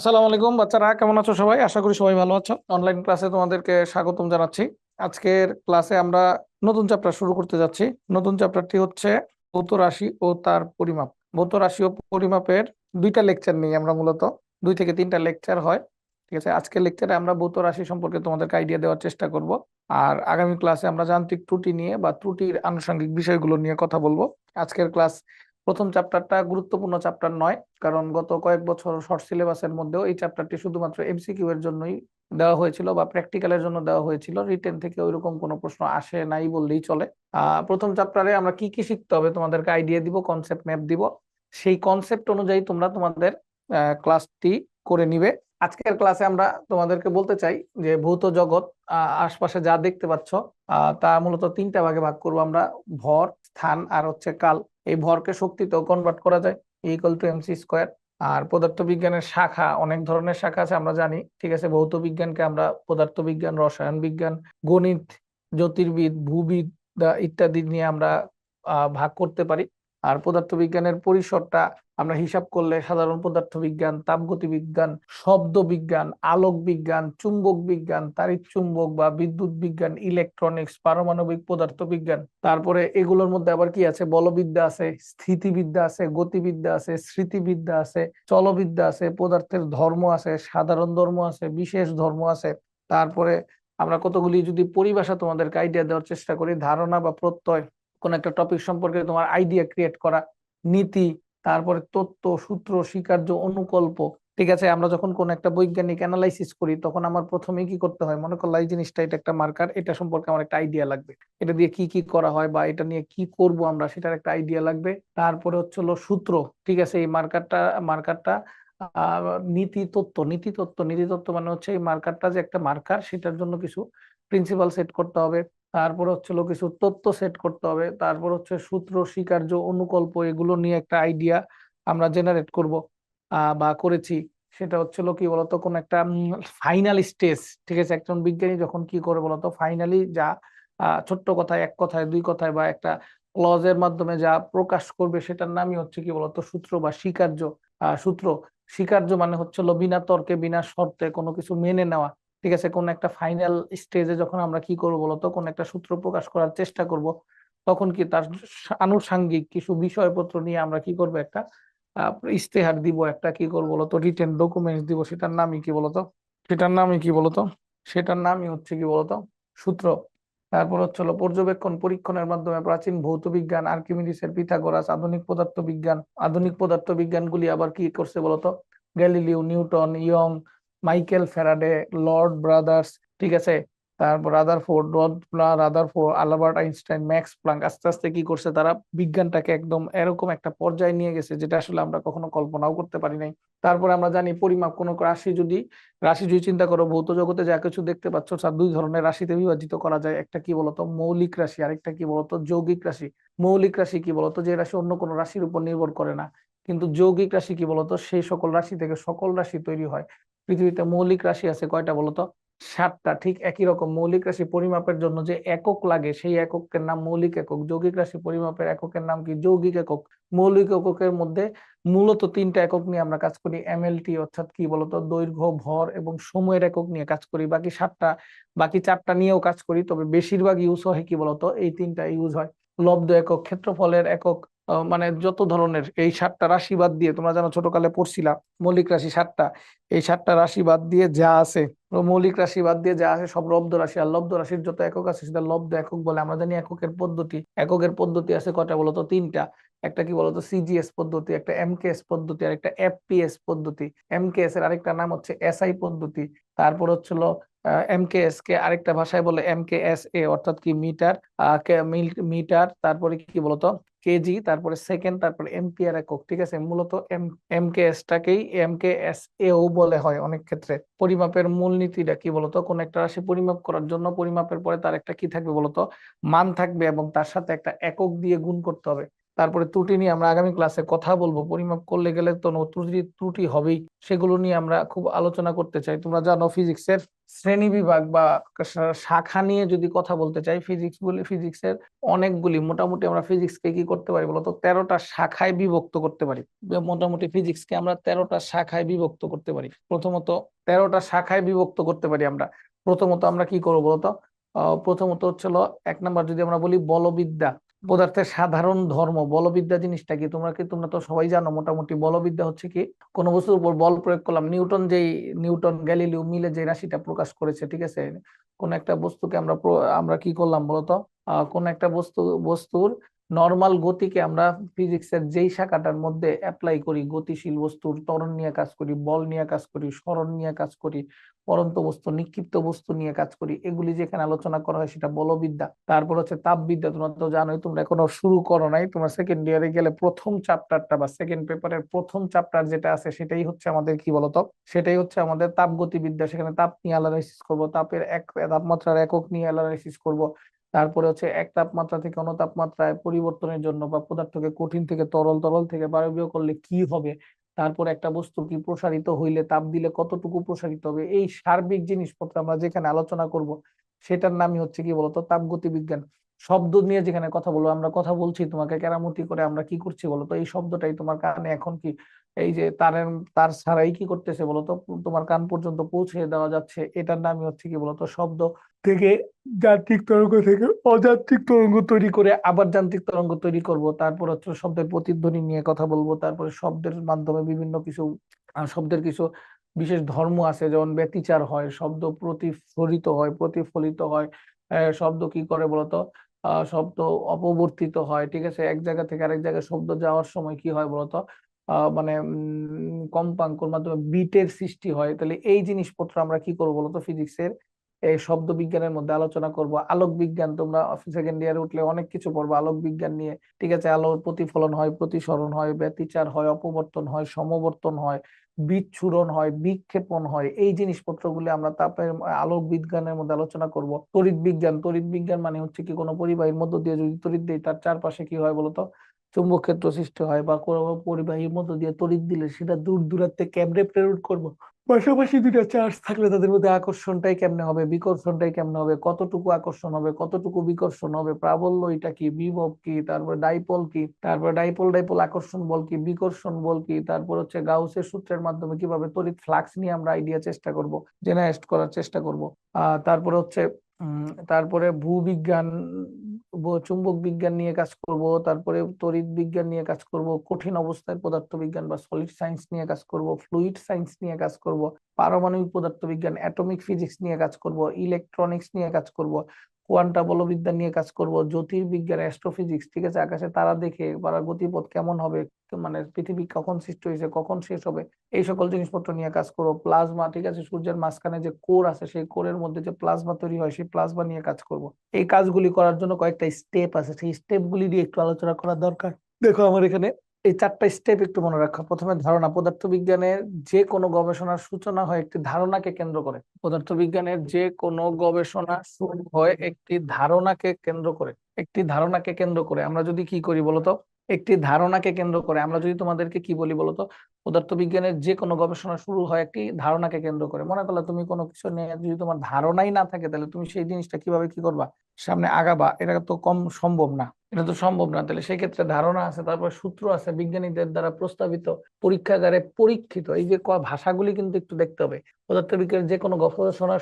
আসসালামু আলাইকুম, বাচ্চারা, কেমন আছো সবাই? আশা করি সবাই ভালো আছো। অনলাইন ক্লাসে তোমাদেরকে স্বাগতম জানাচ্ছি। আজকের ক্লাসে আমরা নতুন চ্যাপ্টার শুরু করতে যাচ্ছি। নতুন চ্যাপ্টারটি হচ্ছে ভৌত রাশি ও তার পরিমাপ। ভৌত রাশি ও পরিমাপের দুইটা লেকচার নিয়ে আমরা মূলত, দুই থেকে তিনটা লেকচার হয়। ঠিক আছে? আজকের লেকচারে আমরা ভৌত রাশি সম্পর্কে তোমাদেরকে আইডিয়া দেওয়ার চেষ্টা করব। আর আগামী ক্লাসে আমরা যান্ত্রিক ত্রুটি নিয়ে বা ত্রুটির আনুষঙ্গিক বিষয়গুলো নিয়ে কথা বলব। আজকের ক্লাস প্রথম চ্যাপ্টারটা গুরুত্বপূর্ণ চ্যাপ্টার নয়, কারণ গত কয়েক বছর শর্ট সিলেবাসের মধ্যেও এই চ্যাপ্টারটি শুধুমাত্র এমসিকিউ এর জন্যই দেওয়া হয়েছিল বা প্র্যাকটিক্যালের জন্য দেওয়া হয়েছিল। রিটেন থেকে ওইরকম কোনো প্রশ্ন আসে নাই বললেই চলে। প্রথম চ্যাপ্টারে আমরা কি কি শিখতে হবে তোমাদেরকে আইডিয়া দিব কনসেপ্ট ম্যাপ দিব। সেই কনসেপ্ট অনুযায়ী তোমরা তোমাদের ক্লাসটি করে নিবে। আজকের ক্লাসে আমরা তোমাদেরকে বলতে চাই যে ভৌত জগৎ আশপাশে যা দেখতে পাচ্ছ তা মূলত তিনটা ভাগে ভাগ করব আমরা। ভর, স্থান আর হচ্ছে কাল। এই ভরকে শক্তিতেও কনভার্ট করা যায় ইকুয়াল টু এমসি স্কোয়ার আর পদার্থবিজ্ঞানের শাখা, অনেক ধরনের শাখা আছে, আমরা জানি। ঠিক আছে, ভৌত বিজ্ঞানকে আমরা পদার্থবিজ্ঞান, রসায়ন বিজ্ঞান, গণিত, জ্যোতির্বিদ ভূবিদ ইত্যাদি নিয়ে আমরা ভাগ করতে পারি। আর পদার্থবিজ্ঞানের পরিসরটা আমরা হিসাব করলে সাধারণ পদার্থবিজ্ঞান তাপগতি বিজ্ঞান শব্দ বিজ্ঞান আলোক বিজ্ঞান চুম্বক বিজ্ঞান তাড়িৎ চুম্বক বা বিদ্যুৎ বিজ্ঞান ইলেকট্রনিক্স পারমাণবিক পদার্থ বিজ্ঞান তারপরে এগুলোর মধ্যে আবার কি আছে? বলবিদ্যা আছে, স্থিতিবিদ্যা আছে, গতিবিদ্যা আছে, স্মৃতিবিদ্যা আছে, চলবিদ্যা আছে, পদার্থের ধর্ম আছে, সাধারণ ধর্ম আছে, বিশেষ ধর্ম আছে। তারপরে আমরা কতগুলি যদি পরিভাষা তোমাদেরকে আইডিয়া দেওয়ার চেষ্টা করি, ধারণা বা প্রত্যয়। কোন একটা টপিক সম্পর্কে তোমার আইডিয়া ক্রিয়েট করা, নীতি, তারপরে তত্ত্ব, সূত্র, স্বীকার্য, অনুকল্প, ঠিক আছে? আমরা যখন কোন একটা বৈজ্ঞানিক অ্যানালাইসিস করি, তখন আমার প্রথমেই কি করতে হয়? মনে করল এই জিনিসটা, এটা একটা মার্কার এটা সম্পর্কে আমার একটা আইডিয়া লাগবে। এটা দিয়ে কি কি করা হয় বা এটা নিয়ে কি করব আমরা, সেটার একটা আইডিয়া লাগবে। তারপরে হচ্ছে হলো সূত্র, ঠিক আছে? এই মার্কারটা মার্কারটা নীতি, তত্ত্ব। নীতি তত্ত্ব নীতি, তত্ত্ব মানে হচ্ছে এই মার্কারটা যে একটা মার্কার সেটার জন্য কিছু প্রিন্সিপাল সেট করতে হবে। তারপর হচ্ছে কিছু তথ্য সেট করতে হবে, তারপর হচ্ছে সূত্র, স্বীকার্য, অনুকল্প এগুলো নিয়ে একটা আইডিয়া আমরা জেনারেট করব বা করেছি। সেটা হচ্ছে কি বলতো, কোন একটা ফাইনাল স্টেজ ঠিক আছে? একজন বিজ্ঞানী যখন কি করে বলতো ফাইনালি যা ছোট্ট কথায়, এক কথায়, দুই কথায় বা একটা ক্লজের মাধ্যমে যা প্রকাশ করবে সেটার নামই হচ্ছে কি বলতো, সূত্র বা স্বীকার্য সূত্র। স্বীকার্য মানে হচ্ছে বিনা তর্কে, বিনা শর্তে কোনো কিছু মেনে নেওয়া। ঠিক আছে, কোন একটা ফাইনাল স্টেজে যখন আমরা কি করব বলতো, কোন একটা সূত্র প্রকাশ করার চেষ্টা করব, তখন কি তার আনুষাঙ্গিক কিছু বিষয়পত্র নিয়ে আমরা কি করব একটা ইস্তেহার দিব, একটা কি করব বলতো রিটেন ডকুমেন্টস দিব, সেটার নামই কি বলতো, সেটার নামই কি বলতো, সেটার নামই হচ্ছে কি বলতো, সূত্র। তারপর হচ্ছে হলো পর্যবেক্ষণ, পরীক্ষণের মাধ্যমে প্রাচীন ভৌত বিজ্ঞান, আর্কিমিডিসের পিথাগোরাস, আধুনিক পদার্থ বিজ্ঞান আধুনিক পদার্থ বিজ্ঞানগুলি আবার কি করছে বলতো, Galileo, Newton, Young Michael Faraday, lord brothers, ঠিক আছে? তারপর rather Rutherford rod Rutherford, Albert Einstein, Max Planck, আস্তে আস্তে কি করছে তারা? বিজ্ঞানটাকে একদম এরকম একটা পর্যায়ে নিয়ে গেছে, যেটা আসলে আমরা কখনো কল্পনাও করতে পারি নাই। তারপরে আমরা জানি পরিমাপ কোনো রাশি যদি রাশি যদি চিন্তা করো ভৌত জগতে যা কিছু দেখতে পাচ্ছ তার দুই ধরনের রাশিতে বিভাজিত করা যায়। একটা কি বলতো? মৌলিক রাশি, আরেকটা কি বলতো? যৌগিক রাশি। মৌলিক রাশি কি বলতো? যে রাশি অন্য কোনো রাশির উপর নির্ভর করে না। কিন্তু যৌগিক রাশি কি বলতো? সেই সকল রাশি থেকে সকল রাশি তৈরি হয়। পৃথিবীতে মৌলিক রাশি আছে কয়টা বলতো? সাতটা। ঠিক একই রকম মৌলিক রাশি পরিমাপের জন্য যে একক লাগে, সেই এককের নাম মৌলিক একক। যৌগিক রাশি পরিমাপের এককের নাম কি যৌগিক একক? মৌলিক এককের মধ্যে মূলত তিনটা একক নিয়ে আমরা কাজ করি। এমএলটি অর্থাৎ কি বলতো? দৈর্ঘ্য, ভর এবং সময়ের একক নিয়ে কাজ করি। বাকি সাতটা, বাকি চারটা নিয়েও কাজ করি। তবে বেশিরভাগ ইউজ হয় কি বলতো? এই তিনটা ইউজ হয়। লব্ধ একক, ক্ষেত্রফলের একক মানে যত ধরনের এই সাতটা রাশি বাদ দিয়ে তোমরা জানো ছোটকালে পড়ছিলা, মৌলিক রাশি সাতটা। এই সাতটা রাশি বাদ দিয়ে যা আছে মৌলিক রাশি বাদ দিয়ে যা আছে সব লব্ধ রাশি। আর লব্ধ রাশির যত একক আছে সেটা লব্ধ একক বলে আমরা জানি এককের পদ্ধতি। এককের পদ্ধতি আছে কয়টা বলতো? তিনটা। একটা কি বলতো? সিজিএস পদ্ধতি, একটা এমকেএস পদ্ধতি, আর একটা এফপিএস পদ্ধতি। এমকেএস এর আরেকটা নাম হচ্ছে এসআই পদ্ধতি। তারপর হচ্ছিল এমকেএস কে আরেকটা ভাষায় বলে এমকেএস এ অর্থাৎ কি মিটার মিটার, তারপরে কি বলতো? কেজি তারপরে সেকেন্ড তারপরে এমপিআর একক, ঠিক আছে? মূলত এম এমকেএস টাকেই এস এও বলে হয় অনেক ক্ষেত্রে। পরিমাপের মূলনীতিটা কি বলতো? কোন একটা রাশি পরিমাপ করার জন্য পরিমাপের পরে তার একটা কি থাকবে বলতো? মান থাকবে এবং তার সাথে একটা একক দিয়ে গুণ করতে হবে। তারপরে ত্রুটি নিয়ে আমরা আগামী ক্লাসে কথা বলব। পরিমাপ করলে গেলে তো ত্রুটি ত্রুটি হবেই। সেগুলো নিয়ে আমরা খুব আলোচনা করতে চাই। তোমরা জানো ফিজিক্সের শ্রেণি বিভাগ বা শাখা নিয়ে যদি কথা বলতে চাই, ফিজিক্স বলি ফিজিক্সের অনেকগুলি, মোটামুটি আমরা ফিজিক্সকে কি করতে পারি বলতো তেরোটা শাখায় বিভক্ত করতে পারি। মোটামুটি ফিজিক্সকে আমরা তেরোটা শাখায় বিভক্ত করতে পারি। প্রথমত তেরোটা শাখায় বিভক্ত করতে পারি আমরা। প্রথমত আমরা কি করব বলতো প্রথমত হচ্ছিল এক নাম্বার যদি আমরা বলি বলবিদ্যা পদার্থের সাধারণ ধর্ম, বলবিদ্যা জিনিসটা কি? তোমরা কি, তোমরা তো সবাই জানো মোটামুটি বলবিদ্যা হচ্ছে কি, কোন বস্তুর উপর বল প্রয়োগ করলাম, নিউটন যেই, নিউটন গ্যালিলিও মিলে যে রাশিটা প্রকাশ করেছে, ঠিক আছে? কোন একটা বস্তুকে আমরা আমরা কি করলাম বলতো? কোন একটা বস্তু, বস্তুর নর্মাল গতিকে আমরা ফিজিক্সের যেই শাখাটার মধ্যে অ্যাপ্লাই করি, গতিশীল বস্তুর ত্বরণ নিয়ে কাজ করি, বল নিয়ে কাজ করি, স্মরণ নিয়ে কাজ করি, পরন্ত বস্তু, নিক্ষিপ্ত বস্তু নিয়ে কাজ করি, এগুলি যেখানে আলোচনা করা হয় সেটা বলবিদ্যা। তারপর হচ্ছে তাপবিদ্যা, তোমরা তো জানোই, তোমরা এখনও শুরু করো নাই, তোমরা সেকেন্ড ইয়ারে গেলে প্রথম চ্যাপ্টারটা বা সেকেন্ড পেপারের প্রথম চ্যাপ্টার যেটা আছে সেটাই হচ্ছে আমাদের কি বলতো? সেটাই হচ্ছে আমাদের তাপগতিবিদ্যা, সেখানে তাপ নিয়ে অ্যানালাইসিস করব, তাপের এক, তাপমাত্রার একক নিয়ে অ্যানালাইসিস করব তারপরে হচ্ছে এক তাপমাত্রা থেকে অন্য তাপমাত্রায় পরিবর্তনের জন্য বা পদার্থকে কঠিন থেকে তরল তরল থেকে বায়বীয় করলে কি হবে? তারপর একটা বস্তু কি প্রসারিত হইলে তাপ দিলে কতটুকু প্রসারিত হবে? এই সার্বিক জিনিসপত্র আমরা যেখানে আলোচনা করব, সেটার নামই হচ্ছে কি বলতো? তাপগতি বিজ্ঞান শব্দ নিয়ে যেখানে কথা বলব, আমরা কথা বলছি, তোমাকে কেরামতি করে আমরা কি করছি বলতো? এই শব্দটাই তোমার কানে এখন কি এই যে তারের, তার ছাড়াই কি করতেছে বলতো? তোমার কান পর্যন্ত পৌঁছে দেওয়া যাচ্ছে। এটার নামই হচ্ছে কি বলতো? শব্দ থেকে যান্ত্রিক তরঙ্গ থেকে অযান্ত্রিক তরঙ্গ তৈরি করে আবার যান্ত্রিক তরঙ্গ তৈরি করব। তারপর হচ্ছে শব্দের প্রতিধ্বনি নিয়ে কথা বলব। তারপরে শব্দের মাধ্যমে বিভিন্ন কিছু শব্দের কিছু বিশেষ ধর্ম আছে, যেমন ব্যতিচার হয়, শব্দ প্রতিফলিত হয় প্রতিফলিত হয় শব্দ কি করে বলতো? শব্দ অপবর্তিত হয়, ঠিক আছে? এক জায়গা থেকে আরেক জায়গায় শব্দ যাওয়ার সময় কি হয় বলতো? মানে কম্পাঙ্কর মাধ্যমে বিটের সৃষ্টি হয়। তাহলে এই জিনিসপত্র আমরা কি করব বলতো? ফিজিক্সের এই শব্দ বিজ্ঞানের মধ্যে আলোচনা করব। আলোক বিজ্ঞান তোমরা সেকেন্ড ইয়ারে উঠলে অনেক কিছু পড়ব। আলোক বিজ্ঞান নিয়ে, ঠিক আছে, আলোর প্রতিফলন হয়, প্রতিসরণ হয়, ব্যতিচার হয়, অপবর্তন হয়, সমবর্তন হয়, বিচ্ছুরণ হয়, বিক্ষেপণ হয়। এই জিনিসপত্রগুলো আমরা তাপের আলোক বিজ্ঞানের মধ্যে আলোচনা করব। তড়িৎ বিজ্ঞান তড়িৎ বিজ্ঞান মানে হচ্ছে কি কোনো পরিবাহীর মধ্য দিয়ে যদি তড়িৎ দেয়, তার চারপাশে কি হয় বলতো? চুম্বক ক্ষেত্র সৃষ্টি হয় বা কোনো পরিবাহীর মধ্য দিয়ে তড়িৎ দিলে সেটা দূর দূরান্তে কেমনে প্রেরণ করব? পাশাপাশি দুইটা চার্জ থাকলে তাদের মধ্যে আকর্ষণটাই কেমনে হবে? বিকর্ষণটাই কেমনে হবে? কতটুকু আকর্ষণ হবে? কতটুকু বিকর্ষণ হবে? প্রাবল্য এটা কি? বিভব কি? তারপর ডাইপল কি? তারপর ডাইপল ডাইপল আকর্ষণ বল কি? বিকর্ষণ বল কি? তারপর হচ্ছে গাউসের সূত্রের মাধ্যমে কীভাবে তড়িৎ ফ্লাক্স নিয়ে আমরা আইডিয়া চেষ্টা করব? জেনারেট করার চেষ্টা করব। আহ, তারপরে হচ্ছে তারপরে ভূবিজ্ঞান চুম্বক বিজ্ঞান নিয়ে কাজ করব, তারপরে তড়িৎ বিজ্ঞান নিয়ে কাজ করব, কঠিন অবস্থায় পদার্থ বিজ্ঞান বা সলিড সায়েন্স নিয়ে কাজ করব ফ্লুইড সায়েন্স নিয়ে কাজ করব, পারমাণবিক পদার্থ বিজ্ঞান অ্যাটমিক ফিজিক্স নিয়ে কাজ করব ইলেকট্রনিক্স নিয়ে কাজ করব কোয়ান্টা বলবিদ্যা নিয়ে কাজ করব, জ্যোতির্বিজ্ঞান অ্যাস্ট্রোফিজিক্স ঠিক আছে? আকাশে তারা দেখে, তারা গতিপথ কেমন হবে মানে পৃথিবী কখন সৃষ্টি হয়েছে, কখন শেষ হবে, এই সকল জিনিসপত্র নিয়ে কাজ করব। প্লাজমা, ঠিক আছে? সূর্যের মাঝখানে যে কোর আছে, সেই কোরের মধ্যে যে প্লাজমা তৈরি হয়, সেই প্লাজমা নিয়ে কাজ করব। এই কাজগুলি করার জন্য কয়েকটা স্টেপ আছে, সেই স্টেপগুলি দিয়ে একটু আলোচনা করা দরকার। দেখো আমার এখানে এই চারটা স্টেপ একটু মনে রাখো। প্রথমে ধারণা, পদার্থবিজ্ঞানের যে কোনো গবেষণার সূচনা হয় একটি ধারণাকে কেন্দ্র করে। পদার্থবিজ্ঞানের যে কোনো গবেষণা শুরু হয় একটি ধারণাকে কেন্দ্র করে। একটি ধারণাকে কেন্দ্র করে। আমরা যদি কি করি বলতো? একটি ধারণাকে কেন্দ্র করে। আমরা যদি তোমাদেরকে কি বলি বলতো? পদার্থবিজ্ঞানের যে কোনো গবেষণা শুরু হয় একটি ধারণাকে কেন্দ্র করে। মনে করলে তুমি কোনো কিছু নিয়ে যদি তোমার ধারণাই না থাকে তাহলে তুমি সেই জিনিসটা কীভাবে কি করবা? সামনে আগাবা। এটা তো কম সম্ভব না। এটা তো সম্ভব না। তাহলে সেই ক্ষেত্রে ধারণা আছে, তারপর সূত্র আছে, বিজ্ঞানীদের দ্বারা প্রস্তাবিত, পরীক্ষাগারে পরীক্ষিত। এই যে ভাষাগুলি কিন্তু একটু দেখতে হবে। পদার্থবিজ্ঞানের যে কোনো গবেষণা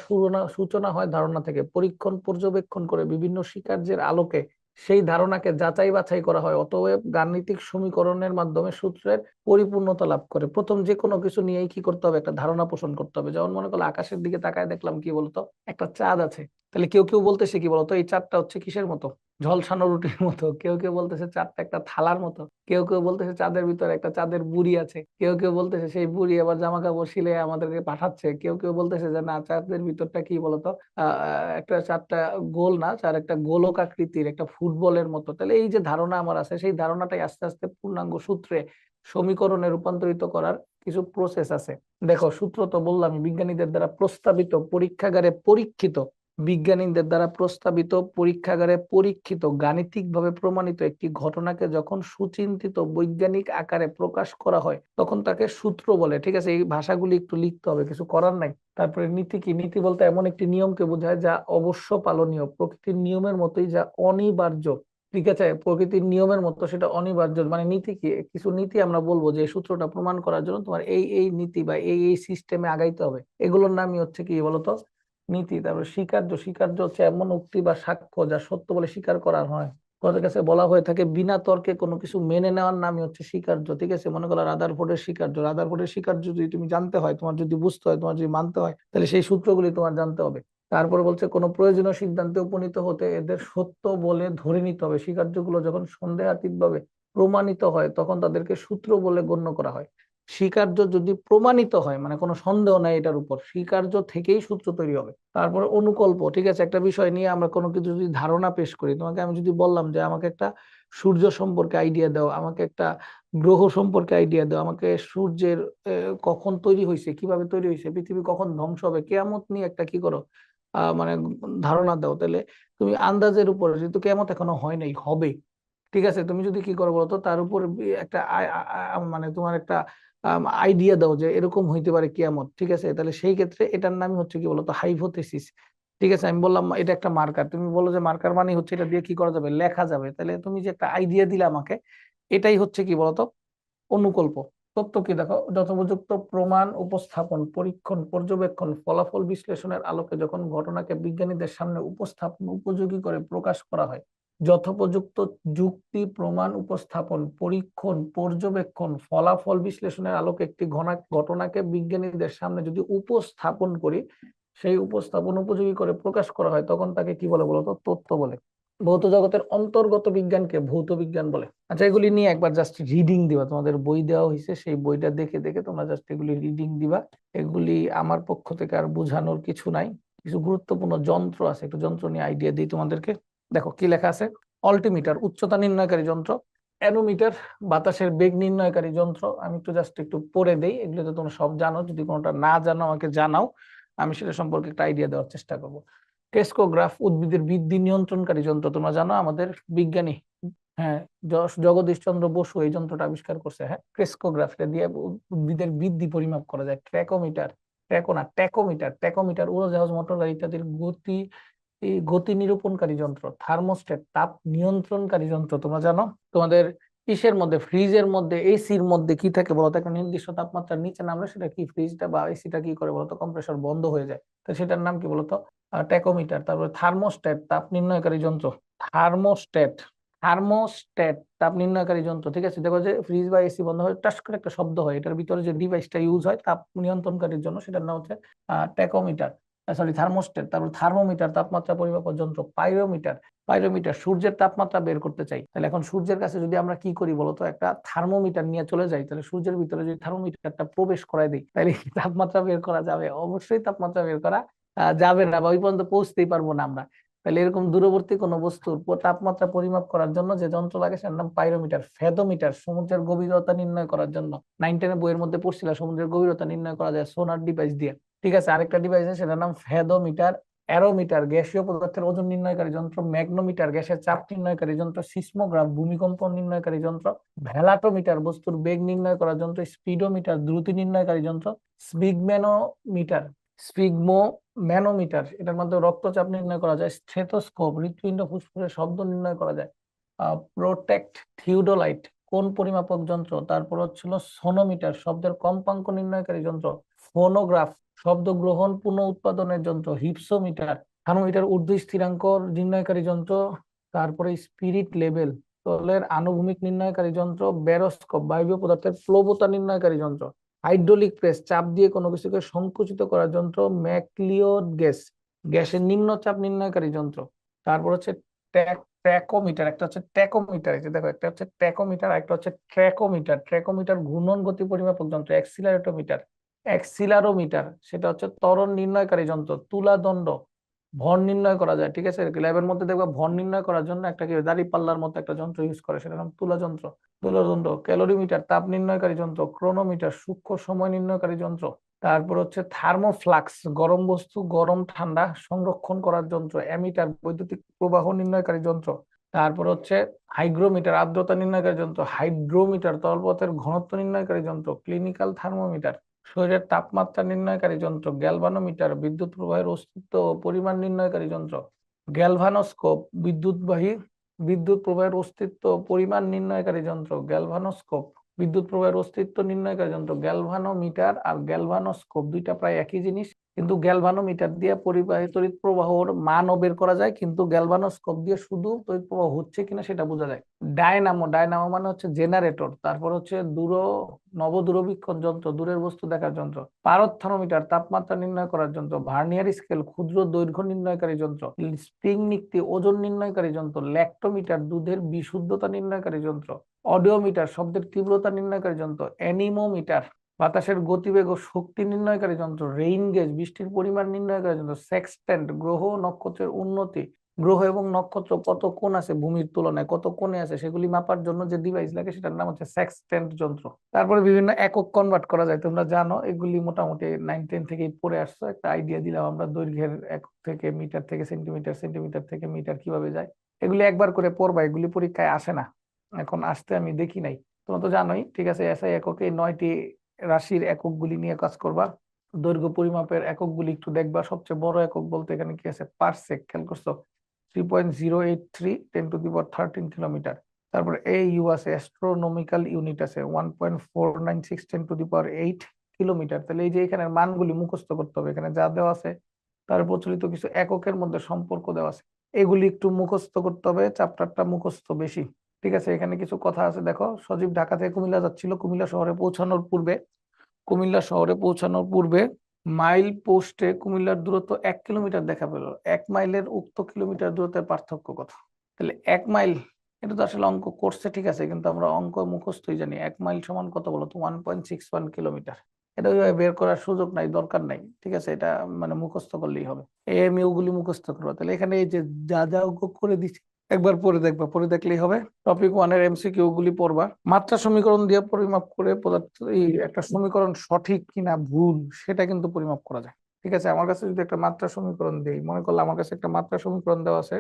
সূচনা হয় ধারণা থেকে। পরীক্ষণ, পর্যবেক্ষণ করে বিভিন্ন শিকার্যের আলোকে সেই ধারণাকে যাচাই বাছাই করা হয়, অতএব গাণিতিক সমীকরণের মাধ্যমে সূত্রের পরিপূর্ণতা লাভ করে। প্রথম যে কোনো কিছু নিয়েই কি করতে হবে? একটা ধারণা পোষণ করতে হবে। যেমন মনে করল আকাশের দিকে তাকায় দেখলাম, কি বলতো? একটা চাঁদ আছে। তাহলে কেউ কেউ বলতেছে কি বলতো? এই চাঁদটা হচ্ছে কিসের মতো? ঝলসানো রুটির মতো। কেউ কেউ বলতেছে চাঁদটা একটা থালার মতো। কেউ কেউ বলতেছে চাঁদের ভিতরে একটা চাঁদের বুড়ি আছে। কেউ কেউ বলতেছে সেই বুড়ি আবার জামা কাপড় সিলে আমাদেরকে পাঠাচ্ছে। কেউ কেউ বলতেছে যে, না, চাঁদের ভিতরটা কি বলতো? একটা চাঁদটা গোল না, চার একটা গোলক আকৃতির একটা ফুটবলের মতো। তাহলে এই যে ধারণা আমার আছে, সেই ধারণাটাই আস্তে আস্তে পূর্ণাঙ্গ সূত্রে সমীকরণে রূপান্তরিত করার কিছু প্রসেস আছে। দেখো, সূত্র তো বললাম বিজ্ঞানীদের দ্বারা প্রস্তাবিত, পরীক্ষাগারে পরীক্ষিত বিজ্ঞানীদের দ্বারা প্রস্তাবিত পরীক্ষাগারে পরীক্ষিত, গাণিতিকভাবে প্রমাণিত একটি ঘটনাকে যখন সুচিন্তিত বৈজ্ঞানিক আকারে প্রকাশ করা হয়, তখন তাকে সূত্র বলে। ঠিক আছে, এই ভাষাগুলি একটু লিখতে হবে, কিছু করার নাই। তারপরে নীতি কি? নীতি বলতে এমন একটি নিয়মকে বোঝায় যা অবশ্য পালনীয়। প্রকৃতির নিয়মের মতোই যা অনিবার্য। ঠিক আছে, প্রকৃতির নিয়মের মতো সেটা অনিবার্য। মানে নীতি কি? কিছু নীতি আমরা বলব যে সূত্রটা প্রমাণ করার জন্য তোমার এই এই নীতি বা এই এই সিস্টেমে আগাইতে হবে। এগুলোর নামই হচ্ছে কি বলতো? নীতি, তারপরে স্বীকার্য স্বীকার্য হচ্ছে এমন উক্তি বা সাক্ষ্য যা সত্য বলে স্বীকার করা হয়। তোমাদের কাছে বলা হয়ে থাকে, বিনা তর্কে কোনো কিছু মেনে নেওয়ার নামই হচ্ছে স্বীকার্য, ঠিক আছে? মনে করো রাদারফোর্ডের স্বীকার্য রাদারফোর্ডের স্বীকার্য যদি তুমি জানতে হয়, তোমার যদি বুঝতে হয়, তোমার যদি মানতে হয়, তাহলে সেই সূত্রগুলি তোমার জানতে হবে। তারপর বলছে, কোনো প্রয়োজনীয় সিদ্ধান্তে উপনীত হতে এদের সত্য বলে ধরে নিতে হবে। স্বীকার্যগুলো যখন সন্দেহাতীতভাবে প্রমাণিত হয়, তখন তাদেরকে সূত্র বলে গণ্য করা হয়। স্বীকার্য যদি প্রমাণিত হয় মানে কোনো সন্দেহ নাই এটার উপর, স্বীকার্য থেকেই সূত্র তৈরি হবে। তারপরে অনুকল্প, ঠিক আছে, একটা বিষয় নিয়ে আমরা কোনো কিছু যদি ধারণা পেশ করি, তোমাকে আমি যদি বললাম যে আমাকে একটা সূর্য সম্পর্কে আইডিয়া দাও, আমাকে একটা গ্রহ সম্পর্কে আইডিয়া দাও, আমাকে সূর্যের কখন তৈরি হয়েছে কীভাবে তৈরি হয়েছে পৃথিবী কখন ধ্বংস হবে, কেয়ামত নিয়ে একটা কি করো আহ মানে ধারণা দাও। তাহলে তুমি আন্দাজের উপরে, যেহেতু কেয়ামত এখনও হয় নাই, হবে। ঠিক আছে, তুমি যদি কি করো বলতো, তার উপর একটা মানে তোমার একটা আইডিয়া দাও যে এরকম হইতে পারে কিয়ামত, ঠিক আছে? তাহলে সেই ক্ষেত্রে এটার নামই হচ্ছে কি বলতো? হাইপোথেসিস ঠিক আছে? আমি বললাম এটা একটা মার্কার তুমি বলো যে মার্কার মানে হচ্ছে এটা দিয়ে কি করা যাবে? লেখা যাবে। তাহলে তুমি যে একটা আইডিয়া দিলে আমাকে, এটাই হচ্ছে কি বলতো? অনুকল্প। তথ্য কি দেখো? যথোপযুক্ত প্রমাণ, উপস্থাপন, পরীক্ষণ, পর্যবেক্ষণ, ফলাফল বিশ্লেষণের আলোকে যখন ঘটনাকে বিজ্ঞানীদের সামনে উপস্থাপন, উপযোগী করে প্রকাশ করা হয় যথোপযুক্ত যুক্তি, প্রমাণ, উপস্থাপন, পরীক্ষণ, পর্যবেক্ষণ, ফলাফল বিশ্লেষণের আলোকে একটি ঘটনাকে বিজ্ঞানীদের সামনে যদি উপস্থাপন করি, সেই উপস্থাপন উপযোগী করে প্রকাশ করা হয়, তখন তাকে কি বলে বলতো? তথ্য বলে। ভৌত জগতের অন্তর্গত বিজ্ঞানকে ভৌত বিজ্ঞান বলে। আচ্ছা এগুলি নিয়ে একবার জাস্ট রিডিং দিবা। তোমাদের বই দেওয়া হয়েছে সেই বইটা দেখে দেখে তোমরা জাস্ট এগুলি রিডিং দিবা। এগুলি আমার পক্ষ থেকে আর বোঝানোর কিছু নাই। কিছু গুরুত্বপূর্ণ যন্ত্র আছে, একটু যন্ত্র নিয়ে আইডিয়া দিই তোমাদেরকে। দেখো কি লেখা আছে? অল্টিমিটার উচ্চতা নির্ণয়কারী যন্ত্র। অ্যানোমিটার বাতাসের বেগ নির্ণয়কারী যন্ত্র। আমি একটু জাস্ট একটু পড়ে দেই, এগুলো তো তোমরা সব জানো। যদি কোনোটা না জানো, আমাকে জানাও। আমি সেটা সম্পর্কে একটা আইডিয়া দেওয়ার চেষ্টা করব। টেস্কোগ্রাফ উদ্ভিদের বৃদ্ধি নিয়ন্ত্রণকারী যন্ত্র, তোমরা জানো? আমাদের বিজ্ঞানী হ্যাঁ জগদীশ চন্দ্র বসু এই যন্ত্রটা আবিষ্কার করছে হ্যাঁ? ক্রেস্কোগ্রাফ এটা দিয়ে উদ্ভিদের বৃদ্ধি পরিমাপ করা যায়। ট্র্যাকোমিটার ট্র্যাকো না ট্যাকোমিটার ট্যাকোমিটার উড়োজাহাজ মোটর গাড়ি ইত্যাদির গতি গতি নিরূপণকারী যন্ত্র থার্মোস্ট্যাট তাপ নিয়ন্ত্রণকারী যন্ত্র, তোমরা জানো? তোমাদের ইসের মধ্যে, ফ্রিজের মধ্যে, এসির মধ্যে কি থাকে বলতো একটা নির্দিষ্ট তাপমাত্রার নিচে নামলে সেটা কি? ফ্রিজটা বা এসিটা কি করে বলতো কম্প্রেসর বন্ধ হয়ে যায়। তো সেটার নাম কি বলতো ট্যাকোমিটার তারপরে থার্মোস্ট্যাট তাপ নির্ণয়কারী যন্ত্র। থার্মোস্ট্যাট থার্মোস্ট্যাট তাপ নির্ণয়কারী যন্ত্র, ঠিক আছে? দেখো যে ফ্রিজ বা এসি বন্ধ হয় টাস করে একটা শব্দ হয়। এটার ভিতরে যে ডিভাইসটা ইউজ হয়, তাপ নিয়ন্ত্রণকারীর জন্য সেটার নাম হচ্ছে ট্যাকোমিটার সরি থার্মোস্ট্যাট তারপর থার্মোমিটার তাপমাত্রা পরিমাপক যন্ত্র পাইরোমিটার পাইরোমিটার সূর্যের তাপমাত্রা বের করতে চাই। তাহলে এখন সূর্যের কাছে যদি আমরা কি করি বলতো, একটা থার্মোমিটার নিয়ে চলে যাই, তাহলে সূর্যের ভিতরে যদি থার্মোমিটারটা প্রবেশ করাই দিই, তাহলে তাপমাত্রা বের করা যাবে? অবশ্যই তাপমাত্রা বের করা যাবে না বা ওই পর্যন্ত পৌঁছতেই পারব না আমরা। তাহলে এরকম দূরবর্তী কোনো বস্তুর তাপমাত্রা পরিমাপ করার জন্য যে যন্ত্র লাগে সেটার নাম পাইরোমিটার ফেদোমিটার সমুদ্রের গভীরতা নির্ণয় করার জন্য। নাইন টেনের বইয়ের মধ্যে পড়ছিল, সমুদ্রের গভীরতা নির্ণয় করা যায় সোনার ডিভাইস দিয়ে। ঠিক আছে, আরেকটা ডিভাইস আছে, সেটার নাম ফেদোমিটার, অ্যারোমিটার, গ্যাসীয় পদার্থের ওজন নির্ণয়কারী যন্ত্র, ম্যাগনোমিটার, গ্যাসের চাপ নির্ণয়কারী যন্ত্র সিসমোগ্রাফ ভূমিকম্প নির্ণয়কারী যন্ত্র, ভ্যালাটোমিটার, বস্তুর বেগ নির্ণয় করার যন্ত্র, স্পিডোমিটার, দ্রুতি নির্ণয়কারী যন্ত্র স্পিগম্যানোমিটার স্পিগমো ম্যানোমিটার এটার মধ্যে রক্তচাপ নির্ণয় করা যায়, স্টেথোস্কোপ, হৃৎপিণ্ড, ফুসফুসের শব্দ নির্ণয় করা যায় প্রোটেক্ট থিওডোলাইট, কোন পরিমাপক যন্ত্র, তারপর হচ্ছিল সোনোমিটার, শব্দের কম্পাঙ্ক নির্ণয়কারী যন্ত্র ফোনোগ্রাফ শব্দ গ্রহণ পুনঃ উৎপাদনের যন্ত্র, হিপসোমিটার, থার্মোমিটার, ঊর্ধ্ব স্থিরাঙ্ক নির্ণয়কারী যন্ত্র, তারপরে স্পিরিট লেভেল তলের আনুভূমিক নির্ণয়কারী যন্ত্র, ব্যারোস্কোপ, বায়বীয় পদার্থের প্লবতা নির্ণয়কারী যন্ত্র, হাইড্রোলিক প্রেস, চাপ দিয়ে কোনো কিছুকে সংকুচিত করার যন্ত্র ম্যাকলিওড গ্যাস, গ্যাসের নিম্নচাপ নির্ণয়কারী যন্ত্র, তারপর হচ্ছে ট্র্যাকোমিটার, একটা হচ্ছে ট্যাকোমিটার এই যে দেখো, একটা হচ্ছে ট্যাকোমিটার একটা হচ্ছে ট্র্যাকোমিটার ট্র্যাকোমিটার ঘূর্ণন গতি পরিমাপক যন্ত্র অ্যাক্সিলারোমিটার অ্যাক্সিলারোমিটার, সেটা হচ্ছে ত্বরণ নির্ণয়কারী যন্ত্র, তুলাদণ্ড, ভর নির্ণয় করা যায়, ঠিক আছে? ল্যাবের মধ্যে দেখবা ভর নির্ণয় করার জন্য একটা কি দাড়ি মতো একটা যন্ত্র ইউজ করে সেটার নাম তুলা যন্ত্র তুলা যন্ত্র ক্যালোরিমিটার, তাপ নির্ণয়কারী যন্ত্র, ক্রোনোমিটার, সূক্ষ্ম সময় নির্ণয়কারী যন্ত্র। তারপর হচ্ছে থার্মোফ্লাক্স, গরম বস্তু, গরম ঠান্ডা, সংরক্ষণ করার যন্ত্র, অ্যামিটার, বৈদ্যুতিক প্রবাহ নির্ণয়কারী যন্ত্র। তারপর হচ্ছে হাইগ্রোমিটার, আর্দ্রতা নির্ণয়কারী যন্ত্র, হাইড্রোমিটার তরলপথের ঘনত্ব নির্ণয়কারী যন্ত্র, ক্লিনিক্যাল থার্মোমিটার। শরীরের তাপমাত্রা নির্ণয়কারী যন্ত্র, গ্যালভানোমিটার বিদ্যুৎ প্রবাহের অস্তিত্ব ও পরিমাণ নির্ণয়কারী যন্ত্র, গ্যালভানোস্কোপ, বিদ্যুৎবাহী বিদ্যুৎ প্রবাহের অস্তিত্ব ও পরিমাণ নির্ণয়কারী যন্ত্র, গ্যালভানোস্কোপ বিদ্যুৎ প্রবাহের অস্তিত্ব নির্ণয়কারী যন্ত্র, গ্যালভানোমিটার আর গ্যালভানোস্কোপ দুইটা প্রায় একই জিনিস। কিন্তু গ্যালভানোমিটার দিয়ে পরিবাহী তড়িৎ প্রবাহর মানও বের করা যায়, কিন্তু গ্যালভানোস্কোপ দিয়ে শুধু তড়িৎ প্রবাহ হচ্ছে কিনা সেটা বোঝা যায়। ডায়নামো ডায়নামো মানে হচ্ছে জেনারেটর তারপর হচ্ছে দূর নব দূরবীক্ষণ যন্ত্র, দূরের বস্তু দেখার যন্ত্র, পারদ থার্মোমিটার তাপমাত্রা নির্ণয় করার যন্ত্র, ভার্নিয়ার স্কেল, ক্ষুদ্র দৈর্ঘ্য নির্ণয়কারী যন্ত্র, স্প্রিং নিক্তি ওজন নির্ণয়কারী যন্ত্র, ল্যাক্টোমিটার, দুধের বিশুদ্ধতা নির্ণয়কারী যন্ত্র, অডিওমিটার, শব্দের তীব্রতা নির্ণয়কারী যন্ত্র, অ্যানিমোমিটার, বাতাসের গতিবেগ ও শক্তি নির্ণয়কারী যন্ত্র, রেইন গেজ, বৃষ্টির পরিমাণ নির্ণয়কারী যন্ত্র, সেক্সট্যান্ট, গ্রহ নক্ষত্রের উন্নতি গ্রহ এবং নক্ষত্র কত কোণ আছে ভূমির তুলনায়, কত কোণে আছে, সেগুলি মাপার জন্য যে ডিভাইস লাগে সেটার নাম হচ্ছে সেক্সট্যান্ট যন্ত্র। তারপরে বিভিন্ন একক কনভার্ট করা যায়, তোমরা জানো, এগুলি মোটামুটি নাইন টেন থেকেই পড়ে আসছো। একটা আইডিয়া দিলাম আমরা, দৈর্ঘ্যের একক থেকে মিটার থেকে সেন্টিমিটার সেন্টিমিটার থেকে মিটার কীভাবে যায়। এগুলি একবার করে পড়বা, এগুলি পরীক্ষায় আসে না। এখন আসতে আমি দেখি নাই। তোমরা তো জানোই, ঠিক আছে এসআই এককে নয়টি রাশির এককগুলি নিয়ে কাজ করবা। দৈর্ঘ্য পরিমাপের এককগুলি একটু দেখবা, সবচেয়ে বড় একক বলতে এখানে কি আছে? পার্সেক, খেয়াল করছ? Three point zero eight three ten to the power thirteen kilometre তারপরে এই ইউ আছে অ্যাস্ট্রোনমিক্যাল ইউনিট আছে one point four nine six ten to the power eight kilometre তাহলে এই যে এখানের মানগুলি মুখস্থ করতে হবে, এখানে যা দেওয়া আছে তার প্রচলিত কিছু এককের মধ্যে সম্পর্ক দেওয়া আছে। এগুলি একটু মুখস্থ করতে হবে চ্যাপ্টারটা মুখস্থ বেশি। ঠিক আছে, এখানে কিছু কথা আছে, দেখো। সজীব ঢাকা থেকে কুমিল্লা যাচ্ছিল, কুমিল্লা শহরে পৌঁছানোর পূর্বে, কুমিল্লা শহরে পৌঁছানোর পূর্বে মাইল পোস্টে কুমিল্লার দূরত্ব এক কিলোমিটার দেখা পেল। এক মাইলের উক্ত কিলোমিটার দূরত্বের পার্থক্য কত? তাহলে এক মাইল, এটা তো আসলে অঙ্ক করছে ঠিক আছে, কিন্তু আমরা অঙ্ক মুখস্থই জানি। এক মাইল সমান কত বলতো one point six one kilometre. এটা ওইভাবে বের করার সুযোগ নাই, দরকার নাই, ঠিক আছে? এটা মানে মুখস্থ করলেই হবে। এম ইউ গুলি মুখস্থ করব তাহলে এখানে এই যে যা যা অঙ্ক করে দিচ্ছি একবার পরে দেখবা পরে দেখলেই হবে। টপিক ওয়ানের এমসিকিউ গুলি পড়বা। মাত্রা সমীকরণ দিয়ে পরিমাপ করে পদার্থ এই একটা সমীকরণ সঠিক কিনা ভুল, সেটা কিন্তু পরিমাপ করা যায়। ঠিক আছে? আমার কাছে যদি একটা মাত্রা সমীকরণ দেই, মনে করলে আমার কাছে একটা মাত্রা সমীকরণ দেওয়া আছে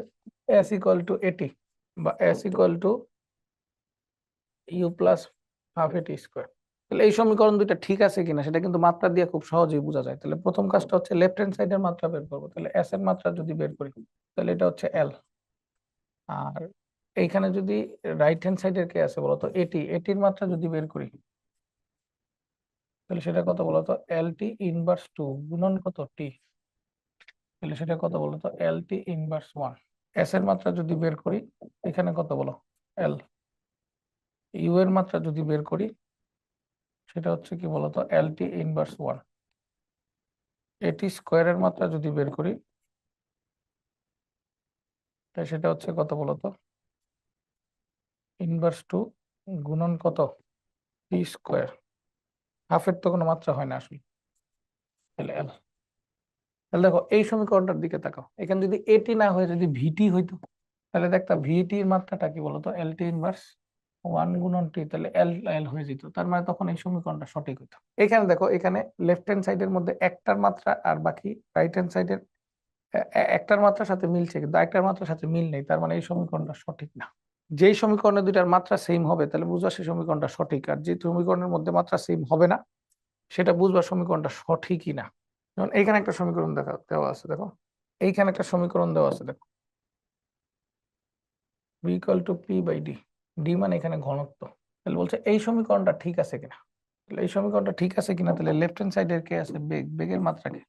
এস ইকুয়াল টু এটি বা S equal to U plus half at square তাহলে এই সমীকরণ দুইটা ঠিক আছে কিনা, সেটা কিন্তু মাত্রা দিয়ে খুব সহজেই বোঝা যায়। তাহলে প্রথম কাজটা হচ্ছে লেফট হ্যান্ড সাইডের মাত্রা বের করব। তাহলে এস এর মাত্রা যদি বের করি, তাহলে এটা হচ্ছে এল আর এইখানে যদি রাইট হ্যান্ড সাইডের কে আছে বলতো? এটি এটির মাত্রা যদি বের করি, তাহলে সেটা কত বলতো? এল টি ইনভার্স টু গুণন কত টি তাহলে সেটা কত বলতো? L T inverse one S এর মাত্রা যদি বের করি, এখানে কত বলো? এল ইউ এর মাত্রা যদি বের করি, সেটা হচ্ছে কি বলতো? এল টি ইনভার্স ওয়ান এটি স্কোয়ারের মাত্রা যদি বের করি সেটা হচ্ছে কত বলতো? ইনভার্স টু গুণন কত? টি স্কোয়ার হাফের তো কোনো মাত্রা হয় না আসলে। তাহলে এল। তাহলে দেখো, এই সমীকরণটার দিকে তাকাও। এখানে যদি এটি না হয়ে যদি ভিটি হইতো, তাহলে দেখতা ভিটির মাত্রাটা কি বলতো? এল টি ইনভার্স ওয়ান গুণন টি তাহলে এল এল হয়ে যেত। তার মানে তখন এই সমীকরণটা সঠিক হইতো। এখানে দেখো, এখানে লেফট হ্যান্ড সাইডের মধ্যে একটার মাত্রা আর বাকি রাইট হ্যান্ড সাইডের একটার মাত্রার সাথে মিলছে কিন্তু একটার মাত্রার সাথে মিল নেই, তার মানে এই সমীকরণটা সঠিক না। যেই সমীকরণে দুইটার মাত্রা সেম হবে, তাহলে বুঝবা সেই সমীকরণটা সঠিক, আর যে সমীকরণের মধ্যে মাত্রা সেম হবে না, সেটা বুঝবা সমীকরণটা সঠিকই না। যেমন এইখানে একটা সমীকরণ দেখা, দেওয়া আছে, দেখো। এইখানে একটা সমীকরণ দেওয়া আছে, দেখো। B equal to P by D D মানে এখানে ঘনত্ব। তাহলে বলছে এই সমীকরণটা ঠিক আছে কিনা? তাহলে এই সমীকরণটা ঠিক আছে কিনা? তাহলে লেফট হ্যান্ড সাইডের কে আছে? বেগ, বেগের মাত্রা কি?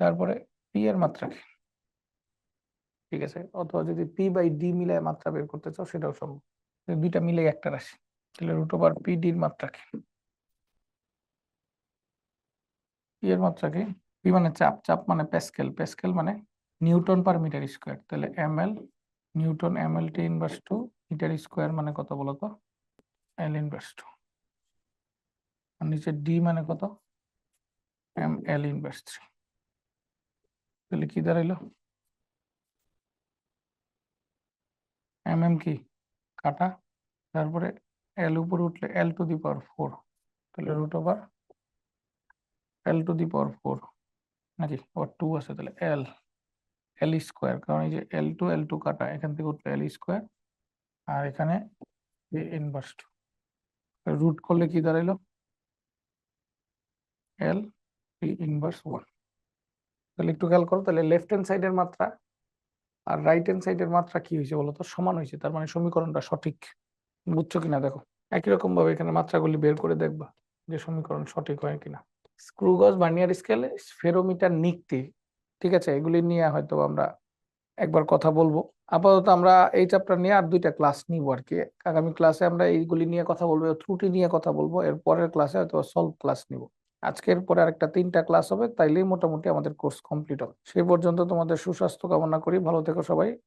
তারপরে পি এর মাত্রা কি? ঠিক আছে? অথবা যদি পি বাই ডি মিলায় মাত্রা বের করতে চাও, সেটাও সম্ভব। দুইটা মিলে একটা রাশি, তাহলে রুট ওভার পি ডির মাত্রা কি? পি এর মাত্রা কি? পি মানে চাপ চাপ মানে প্যাসকেল প্যাসকেল মানে নিউটন পার মিটার স্কোয়ার তাহলে M L newton M L T inverse two metre square মানে কত বলতো এল ইনভার্স টু আর নিচে ডি মানে কত? এম এল ইনভার্স থ্রি তাহলে কি দাঁড়াইলো। এম এম কি? কাটা। তারপরে এল উপরে উঠলে L to the power four তাহলে root over L to the power four নাকি? আবার টু আছে, তাহলে এল এল স্কোয়ার কারণ এই যে এল টু এল টু কাটা, এখান থেকে উঠলে এল স্কোয়ার আর এখানে ইনভার্স টু রুট করলে কি দাঁড়াইলো? এল ইনভার্স ওয়ান তাহলে একটু খেয়াল করো, তাহলে লেফট হ্যান্ড সাইডের মাত্রা আর রাইট হ্যান্ড সাইডের মাত্রা কি হয়েছে বলতো সমান হয়েছে, তার মানে সমীকরণটা সঠিক। বুঝছ কিনা দেখো? একই রকম ভাবে এখানে মাত্রাগুলি বের করে দেখবা যে সমীকরণ সঠিক হয় কিনা। স্ক্রু গজ ভার্নিয়ার স্কেল স্ফেরোমিটার নিক্তি ঠিক আছে? এগুলি নিয়ে হয়তো আমরা একবার কথা বলব। আপাতত আমরা এই চ্যাপ্টার নিয়ে আর দুইটা ক্লাস নিব আর কি আগামী ক্লাসে আমরা এইগুলি নিয়ে কথা বলব ত্রুটি নিয়ে কথা বলব। এর পরের ক্লাসে হয়তো সলভ ক্লাস নিব। আজকের পরে আরেকটা তিনটা ক্লাস হবে, তাইলেই মোটামুটি আমাদের কোর্স কমপ্লিট হবে। সেই পর্যন্ত তোমাদের সুস্বাস্থ্য কামনা করি, ভালো থেকো সবাই।